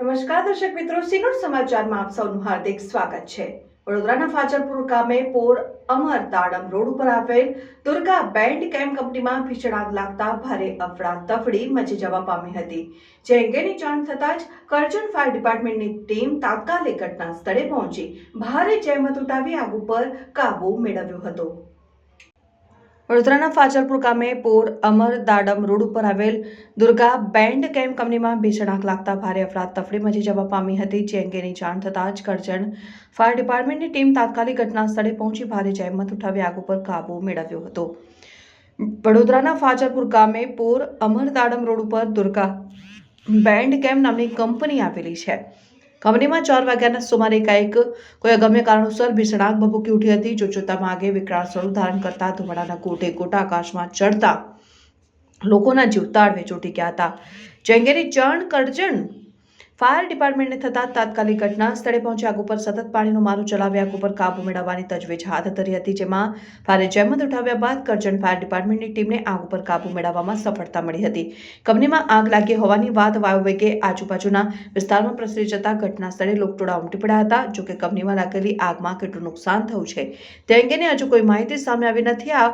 નમસ્કાર દર્શક મિત્રો. સિનોર સમાચારમાં આપ સૌનું હાર્દિક સ્વાગત છે. વડોદરાના ફાજલપુર ગામે પોર અમર તાડમ રોડ ઉપર આવેલ દુર્ગા બેન્ડ કેમ કંપનીમાં ભીષણ આગ લાગતા ભારે અફડાતફડી મચી જવા પામી હતી. જે અંગેની જાણ થતાં જ કરજણ ફાયર ડિપાર્ટમેન્ટની ટીમ તાત્કાલિક ઘટના સ્થળે પહોંચી ભારે જહેમત ઉઠાવી આગ ઉપર કાબુ મેળવ્યો હતો. વડોદરાના ફાજલપુર ગામે પોર અમર દાડમ રોડ ઉપર આવેલ દુર્ગા બેન્ડ કેમ્પ કંપનીમાં ભીષણ આગ લાગતા ભારે અફરાતફરી મચી જવા પામી હતી, જે અંગેની જાણ થતાં જ કરજણ ફાયર ડિપાર્ટમેન્ટની ટીમ તાત્કાલિક ઘટના સ્થળે પહોંચી ભારે જહેમત ઉઠાવી આગ ઉપર કાબુ મેળવ્યો હતો. વડોદરાના ફાજલપુર ગામે પોર અમર દાડમ રોડ ઉપર દુર્ગા બેન્ડ કેમ્પ નામની કંપની આવેલી છે. કંપનીમાં ચાર વાગ્યાના સુમારે એકાએક કોઈ અગમ્ય કારણોસર ભીષણ આગ ભભૂકી ઉઠી હતી. જો જોતામાં આગે વિકરાળ સ્વરૂપ ધારણ કરતા ધુમાડાના ગોટે ગોટા આકાશમાં ચડતા લોકોના જીવ તાળવે ચોંટી ગયા હતા. ચેંગેરી ચણ કરજણ ફાયર ડિપાર્ટમેન્ટને થતાં તાત્કાલિક ઘટના સ્થળે પહોંચી આગ ઉપર સતત પાણીનો મારો ચલાવી આગ ઉપર કાબુ મેળવવાની તજવીજ હાથ ધરી હતી, જેમાં ફાયરે જહેમત ઉઠાવ્યા બાદ કરજણ ફાયર ડિપાર્ટમેન્ટની ટીમને આગ ઉપર કાબુ મેળવવામાં સફળતા મળી હતી. કંપનીમાં આગ લાગી હોવાની વાત વાયુવેગે આજુબાજુના વિસ્તારમાં પ્રસરી જતા ઘટના સ્થળે લોકટોળા ઉમટી પડ્યા હતા જોકે કંપનીમાં લાગેલી આગમાં કેટલું નુકસાન થયું છે. તે અંગેની હજુ કોઈ માહિતી સામે આવી નથી. આ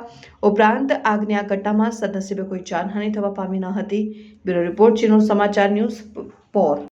ઉપરાંત આગની આ ઘટનામાં સદનસીબે કોઈ જાનહાનિ થવા પામી ન હતી. બ્યુરો રિપોર્ટ ચીનો સમાચાર ન્યૂઝ પોર.